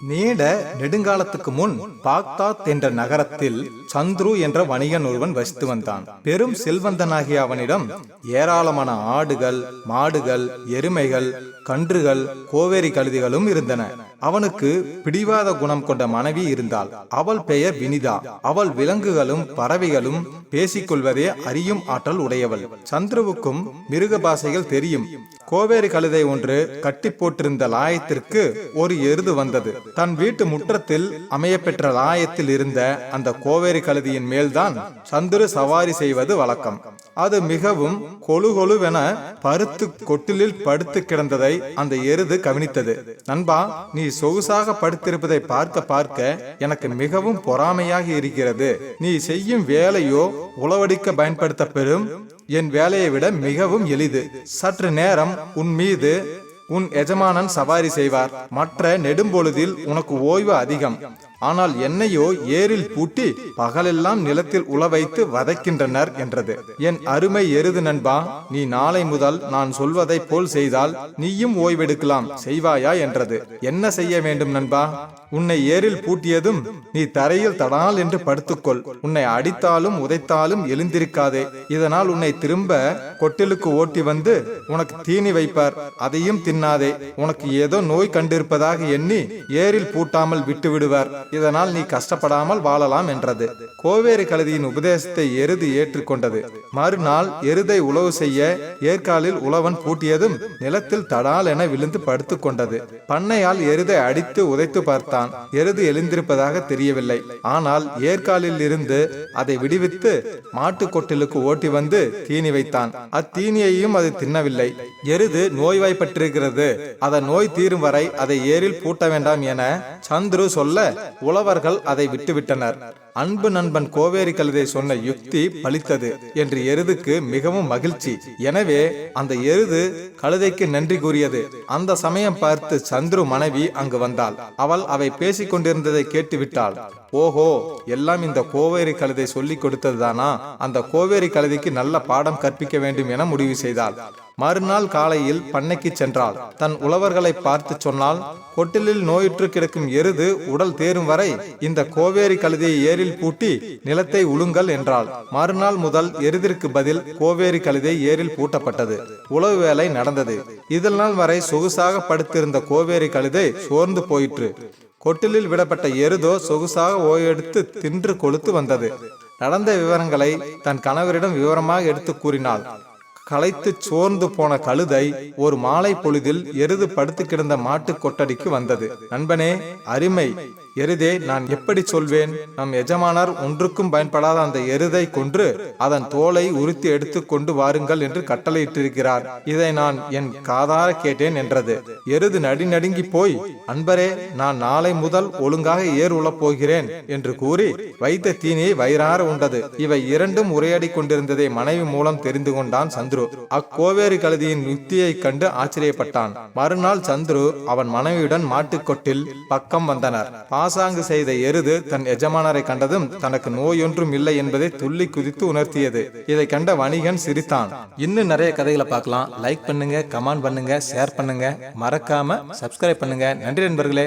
நீண்ட நெடுங்காலத்துக்கு முன் பாக்தாத் என்ற நகரத்தில் சந்துரு என்ற வணிகன் ஒருவன் வசித்து வந்தான். பெரும் செல்வந்தனாகிய அவனிடம் ஏராளமான ஆடுகள் மாடுகள் எருமைகள் கன்றுகள் கோவேரி கழுதிகளும் இருந்தன. அவனுக்கு பிடிவாத குணம் கொண்ட மனைவி இருந்தாள். அவள் பெயர் வினிதா. அவள் விலங்குகளும் பறவைகளும் பேசிக்கொள்வதே அறியும் ஆற்றல் உடையவள். சந்துருவுக்கும் மிருக பாசைகள் தெரியும். கோவேரி கழுதை ஒன்று கட்டி போட்டிருந்த லாயத்திற்கு ஒரு எருது வந்தது. தன் வீட்டு முற்றத்தில் அமையப்பெற்ற லாயத்தில் இருந்த அந்த கோவேரி கழுதியின் மேல்தான் சந்துரு சவாரி செய்வது வழக்கம். அது மிகவும் கொழு கொழுவென பருத்து கொட்டிலில் படுத்து கிடந்ததை அந்த எருது கவனித்தது. நண்பா நீ சொகுசாக படுத்திருப்பதை பார்க்க பார்க்க எனக்கு மிகவும் பொறாமையாக இருக்கிறது. நீ செய்யும் வேலையோ உளவடிக்க பயன்படுத்த பெறும். என் வேலையை விட மிகவும் எளிது. சற்று நேரம் உன் மீது உன் எஜமானன் சவாரி செய்வார். மற்ற நெடும்பொழுதில் உனக்கு ஓய்வு அதிகம். ஆனால் என்னையோ ஏரில் பூட்டி பகலெல்லாம் நிலத்தில் உள வைத்து வதைக்கின்றனர் என்றது. என் அருமை எருது நண்பா நீ நாளை முதல் நான் சொல்வதை போல் செய்தால் நீயும் ஓய்வெடுக்கலாம் செய்வாயா என்றது. என்ன செய்ய வேண்டும் நண்பா? உன்னை ஏரில் பூட்டியதும் நீ தரையில் தடால் என்று படுத்துக்கொள். உன்னை அடித்தாலும் உதைத்தாலும் எழுந்திருக்காதே. இதனால் உன்னை திரும்ப கொட்டிலுக்கு ஓட்டி வந்து உனக்கு தீனி வைப்பார். அதையும் தின்னாதே. உனக்கு ஏதோ நோய் கண்டிருப்பதாக எண்ணி ஏரில் பூட்டாமல் விட்டு விடுவார் இதனால் நீ கஷ்டப்படாமல் வாழலாம் என்றது. கோவேரி கழுதியின் உபதேசத்தை எருது ஏற்றுக்கொண்டது. மறுநாள் எருதை உழவு செய்ய ஏற்காலில் உழவன் பூட்டியதும் நிலத்தில் தடால் என விழுந்து படுத்து கொண்டது பண்ணையால் எருதை அடித்து உதைத்து பார்த்தான். எருது எழுந்திருப்பதாக தெரியவில்லை. ஆனால் ஏற்காலில் இருந்து அதை விடுவித்து மாட்டு கொட்டிலுக்கு ஓட்டி வந்து தீனி வைத்தான். அத்தீனியையும் அது தின்னவில்லை. எருது நோய்வாய்ப்பட்டிருக்கிறது. அதன் நோய் தீரும் வரை அதை ஏரில் பூட்ட வேண்டாம் என சந்துரு சொல்ல உழவர்கள் அதை விட்டுவிட்டனர். அன்பு நண்பன் கோவேரி கழுதை சொன்ன யுக்தி பலித்தது என்று எருதுக்கு மிகவும் மகிழ்ச்சி. எனவே அந்த எருது கழுதைக்கு நன்றி கூறியது. அந்த சமயம் பார்த்து சந்துரு மனைவி அங்கு வந்தாள். அவள் அவை பேசிக் கொண்டிருந்ததை கேட்டுவிட்டாள் ஓஹோ எல்லாம் இந்த கோவேரி கழுதை சொல்லிக் கொடுத்ததுதானா அந்த கோவேரி கழுதைக்கு நல்ல பாடம் கற்பிக்க வேண்டும் என முடிவு செய்தாள். மறுநாள் காலையில் பண்ணைக்கு சென்றாள். தன் உழவர்களை பார்த்து சொன்னால் கொட்டிலில் நோயுற்று கிடக்கும் எருது உடல் தேரும் வரை இந்த கோவேரி கழுதையை ஏறி ஏரில் பூட்டி நிலத்தை உழுங்கள் என்றாள். மறுநாள் முதல் எருதிற்கு பதில் கோவேரி கழுதை ஏரில் பூட்டப்பட்டது. உழவு வேலை நடந்தது. இதில் நாள் வரை சொகுசாக படுத்திருந்த கோவேரி கழுதை சோர்ந்து போயிற்று. கொட்டிலில் விடப்பட்ட எருதோ சொகுசாக ஓயெடுத்து தின்று கொளுத்து வந்தது. நடந்த விவரங்களை தன் கணவரிடம் விவரமாக எடுத்து கூறினாள். களைத்து சோர்ந்து போன கழுதை ஒரு மாலை பொழுதில் எருது படுத்து கிடந்த மாட்டு கொட்டடிக்கு வந்தது. நண்பனே அருமை. எருதே நான் எப்படி சொல்வேன்? நம் எஜமானர் ஒன்றுக்கும் பயன்படாத அந்த எருதை கொன்று அதன் தோலை உறுத்தி எடுத்து கொண்டு வாருங்கள் என்று கட்டளையிட்டிருக்கிறார். இதை நான் என் காதார கேட்டேன் என்றது. எருது நடி நடுங்கி போய் அன்பரே நான் நாளை முதல் ஒழுங்காக ஏர் உழப் போகிறேன் என்று கூறி வைத்த தீனியை வயிறார உண்டது. இவை இரண்டும் உரையாடி கொண்டிருந்ததை மனைவி மூலம் தெரிந்து கொண்டான் சந்துரு. அக்கோவேரி கழுதியின் யுக்தியை கண்டு ஆச்சரியப்பட்டான். மறுநாள் சந்துரு அவன் மனைவியுடன் மாட்டுக்கொட்டில் பக்கம் வந்தனர். பாசாங்கு செய்த எருது தன் எஜமானரை கண்டதும் தனக்கு நோயொன்றும் இல்லை என்பதை துள்ளி குதித்து உணர்த்தியது. இதை கண்ட வணிகன் சிரித்தான். இன்னும் நிறைய கதைகளை பார்க்கலாம். லைக் பண்ணுங்க கமெண்ட் பண்ணுங்க ஷேர் பண்ணுங்க. மறக்காம சப்ஸ்கிரைப் பண்ணுங்க. நன்றி நண்பர்களே.